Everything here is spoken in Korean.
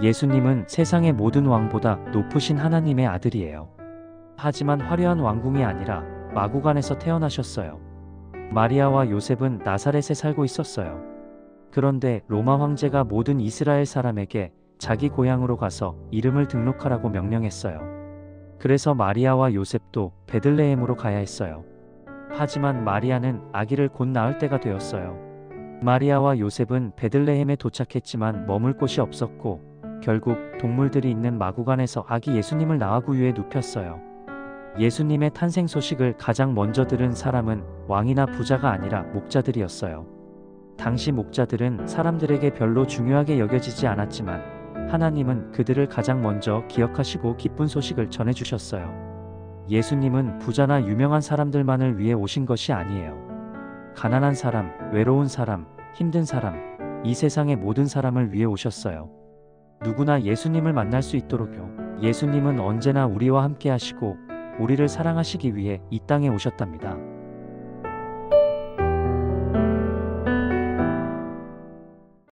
예수님은 세상의 모든 왕보다 높으신 하나님의 아들이에요. 하지만 화려한 왕궁이 아니라 마구간에서 태어나셨어요. 마리아와 요셉은 나사렛에 살고 있었어요. 그런데 로마 황제가 모든 이스라엘 사람에게 자기 고향으로 가서 이름을 등록하라고 명령했어요. 그래서 마리아와 요셉도 베들레헴으로 가야 했어요. 하지만 마리아는 아기를 곧 낳을 때가 되었어요. 마리아와 요셉은 베들레헴에 도착했지만 머물 곳이 없었고 결국 동물들이 있는 마구간에서 아기 예수님을 낳아구 위에 눕혔어요. 예수님의 탄생 소식을 가장 먼저 들은 사람은 왕이나 부자가 아니라 목자들이었어요. 당시 목자들은 사람들에게 별로 중요하게 여겨지지 않았지만 하나님은 그들을 가장 먼저 기억하시고 기쁜 소식을 전해주셨어요. 예수님은 부자나 유명한 사람들만을 위해 오신 것이 아니에요. 가난한 사람, 외로운 사람, 힘든 사람, 이 세상의 모든 사람을 위해 오셨어요. 누구나 예수님을 만날 수 있도록요. 예수님은 언제나 우리와 함께 하시고 우리를 사랑하시기 위해 이 땅에 오셨답니다.